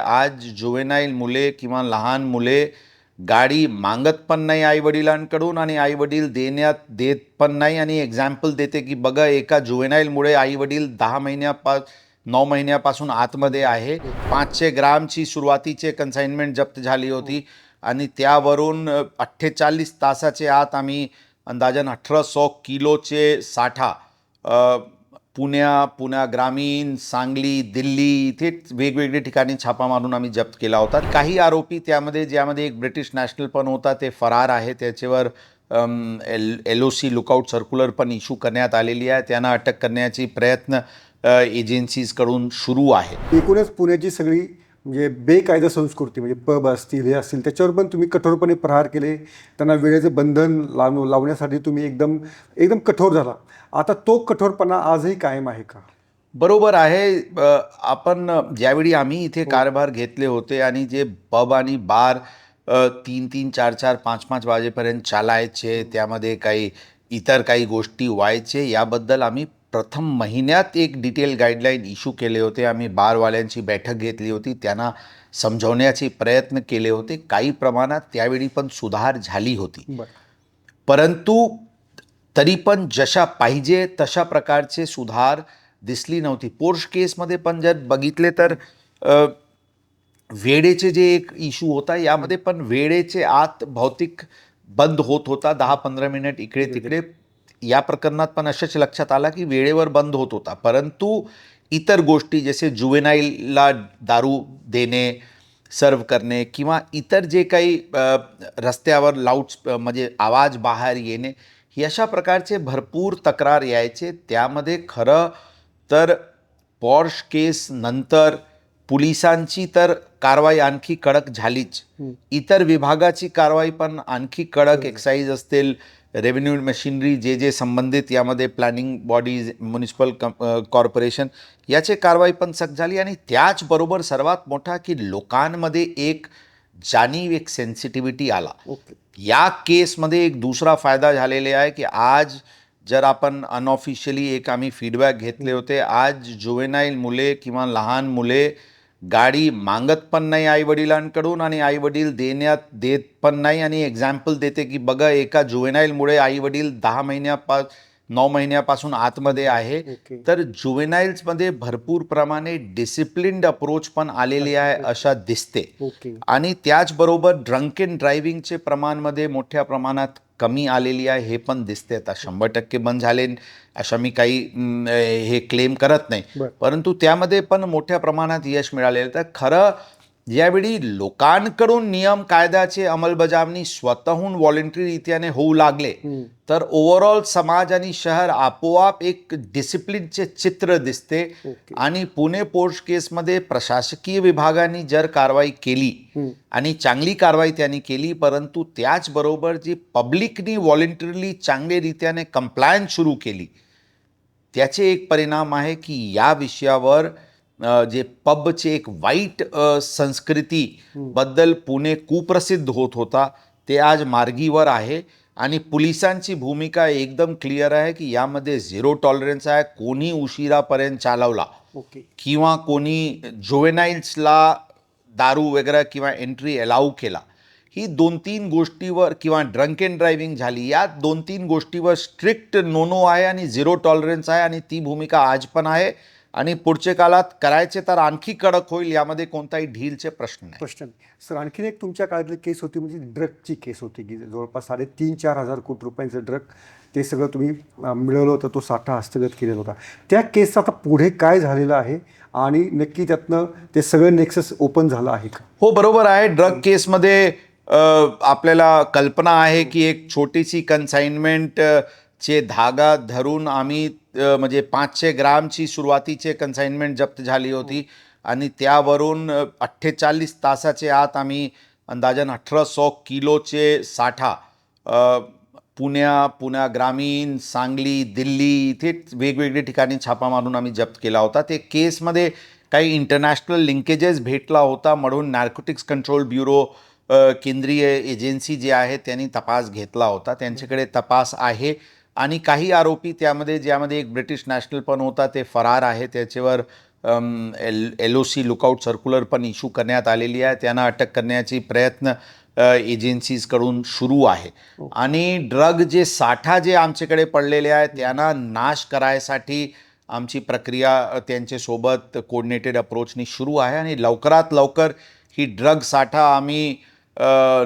आज जुवेनाईल मुले किंवा लहान मुले गाडी मागत पण नाही आईवडिलांकडून आणि आईवडील देण्यात देत पण नाही. आणि एक्झाम्पल देते की बघा एका जुवेनाईलमुळे आईवडील दहा महिन्यापास नऊ महिन्यापासून आतमध्ये आहे. पाचशे ग्रामची सुरुवातीचे कन्साइनमेंट जप्त झाली होती. आणि त्यावरून अठ्ठेचाळीस तासाचे आत आम्ही अंदाजन अठरा सौ किलोचे साठा पुण्या पुण्या ग्रामीण सांगली दिल्ली इथे वेगवेगळ्या ठिकाणी छापा मारून आम्ही जप्त केला होता. काही आरोपी त्यामध्ये ज्यामध्ये एक ब्रिटिश नॅशनल पण होता ते फरार आहे. त्याच्यावर L L O C lookout circular पण इश्यू करण्यात आलेली आहे. त्यांना अटक करण्याची प्रयत्न एजन्सीजकडून सुरू आहे. एकूणच पुण्याची सगळी म्हणजे बेकायदा संस्कृती म्हणजे पब असतील हे असतील त्याच्यावर पण तुम्ही कठोरपणे प्रहार केले. त्यांना वेळेचं बंधन लाव लावण्यासाठी तुम्ही एकदम एकदम कठोर झाला. आता तो कठोरपणा आजही कायम आहे का? बरोबर आहे. आपण ज्यावेळी आम्ही इथे कारभार घेतले होते आणि जे पब आणि बार तीन तीन चार चार पाच पाच वाजेपर्यंत चालायचे त्यामध्ये काही इतर काही गोष्टी व्हायचे याबद्दल आम्ही प्रथम महिन्यात एक डिटेल गाईडलाईन इश्यू केले होते. आम्ही बारवाल्यांची बैठक घेतली होती. त्यांना समजवण्याचे प्रयत्न केले होते. काही प्रमाणात त्यावेळी पण सुधार झाली होती. परंतु तरी पण जशा पाहिजे तशा प्रकारचे सुधार दिसली नव्हती. पोर्श केसमध्ये पण जर बघितले तर वेळेचे जे एक इश्यू होता यामध्ये पण वेळेचे आत भौतिक बंद होत होता. दहा पंधरा मिनिट इकडे तिकडे. या प्रकरणात पण असंच लक्षात आला की वेळेवर बंद होत होता. परंतु इतर गोष्टी जसे जुवेनाईलला दारू देणे सर्व करणे किंवा इतर जे काही रस्त्यावर लाऊड म्हणजे आवाज बाहेर येणे ही अशा प्रकारचे भरपूर तक्रार यायचे. त्यामध्ये खरं तर पॉर्श केस नंतर पोलिसांची तर कारवाई आणखी कडक झालीच. इतर विभागाची कारवाई पण आणखी कडक एक्साईज असतील रेव्हेन्यू मशिनरी जे जे संबंधित यामध्ये प्लॅनिंग बॉडीज म्युनिसिपल कॉर्पोरेशन याची कारवाई पण सक्त झाली आणि त्याचबरोबर सर्वात मोठा की लोकांमध्ये एक जाणीव एक सेन्सिटिव्हिटी आला. ओके. या केसमध्ये एक दुसरा फायदा झालेला आहे की आज जर आपण अनऑफिशियली एक आम्ही फीडबॅक घेतले होते आज जुवेनाईल मुले किंवा लहान मुले गाडी मागत पण नाही आई वडिलांकडून आणि आई वडील देण्यात देत पण नाही. आणि एक्झाम्पल देते की बघा एका जुवेनाईलमुळे आई वडील दहा महिन्यापा नऊ महिन्यापासून आतमध्ये आहे. ओके. तर जुवेनाईल्समध्ये भरपूर प्रमाणे डिसिप्लिन्ड अप्रोच पण आलेली आहे अशा दिसते. ओके. आणि त्याचबरोबर ड्रंक अँड ड्रायव्हिंगचे प्रमाणमध्ये मोठ्या प्रमाणात कमी आलेली आहे हे पण दिसते आता शंभर टक्के बंद झाले अशा मी काही हे क्लेम करत नाही. परंतु त्यामध्ये पण मोठ्या प्रमाणात यश मिळालेलं तर खरं यावेळी लोकांकडून नियम कायद्याचे अंमलबजावणी स्वतःहून व्हॉलेंटरीरित्याने होऊ लागले. तर ओव्हरऑल समाज आणि शहर आपोआप एक डिसिप्लिनचे चित्र दिसते. आणि पुणे पोर्ट केसमध्ये प्रशासकीय विभागाने जर कारवाई केली आणि चांगली कारवाई त्यांनी केली परंतु त्याचबरोबर जी पब्लिकनी व्हॉलेंटरीली चांगल्या कंप्लायन्स सुरू केली त्याचे एक परिणाम आहे की या विषयावर जे पबचे एक वाईट संस्कृती बद्दल पुणे कुप्रसिद्ध होत होता ते आज मार्गीवर आहे. आणि पोलिसांची भूमिका एकदम क्लिअर आहे की यामध्ये झिरो टॉलरन्स आहे. कोणी उशिरापर्यंत चालवला. किंवा कोणी जुवेनाईल्सला दारू वगैरे किंवा एंट्री अलाऊ केला. ही दोन तीन गोष्टीवर किंवा ड्रंक अँड ड्रायव्हिंग झाली या दोन तीन गोष्टीवर स्ट्रिक्ट नोनो आहे आणि झिरो टॉलरन्स आहे आणि ती भूमिका आज पण आहे. आणि पुढच्या काळात करायचे तर आणखी कडक होईल यामध्ये कोणताही ढीलचे प्रश्न नाही. प्रश्न. सर आणखीन एक तुमच्या काळातली केस होती म्हणजे ड्रगची केस होती की जवळपास साडेतीन चार हजार कोटी रुपयांचं ड्रग ते सगळं तुम्ही मिळवलं होतं तो साठा हस्तगत केलेला होता. त्या केसचं आता पुढे काय झालेलं आहे? आणि नक्की त्यातनं ते सगळं नेक्सस ओपन झालं आहे का? हो बरोबर आहे. ड्रग केसमध्ये आपल्याला कल्पना आहे की एक छोटीशी कन्साइनमेंट चे धागा धरून आम्ही म्हणजे पाचशे ग्रामची सुरुवातीचे कन्साइनमेंट जप्त झाली होती. आणि त्यावरून अठ्ठेचाळीस तासाचे आत आम्ही अंदाजन अठरा सौ किलोचे साठा पुण्या पुण्या ग्रामीण सांगली दिल्ली इथे वेगवेगळ्या ठिकाणी छापा मारून आम्ही जप्त केला होता. ते केसमध्ये काही इंटरनॅशनल लिंकेजेस भेटला होता म्हणून नार्कोटिक्स कंट्रोल ब्युरो केंद्रीय एजन्सी जे आहे त्यांनी तपास घेतला होता. त्यांच्याकडे तपास आहे. आणि काही आरोपी त्यामध्ये ज्यामध्ये एक ब्रिटिश नॅशनल पण होता ते फरार आहे. त्याच्यावर L L O C lookout circular पण इश्यू करण्यात आलेली आहे. त्यांना अटक करण्याची प्रयत्न एजन्सीजकडून सुरू आहे. आणि ड्रग जे साठा जे आमच्याकडे पडलेले आहे त्यांना नाश करायसाठी आमची प्रक्रिया त्यांच्यासोबत कोऑर्डिनेटेड अप्रोचनी सुरू आहे. आणि लवकरात लवकर ही ड्रग साठा आम्ही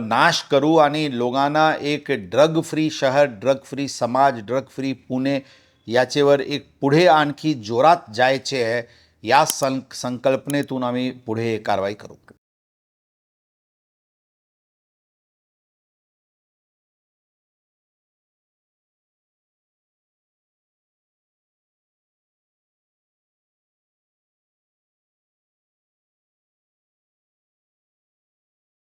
नाश करू आणि लोकांना एक ड्रग फ्री शहर ड्रग फ्री समाज ड्रग फ्री पुणे याच्यावर एक पुढे आणखी जोरात जायचे आहे या सं संकल्पनेतून आम्ही पुढे कारवाई करू.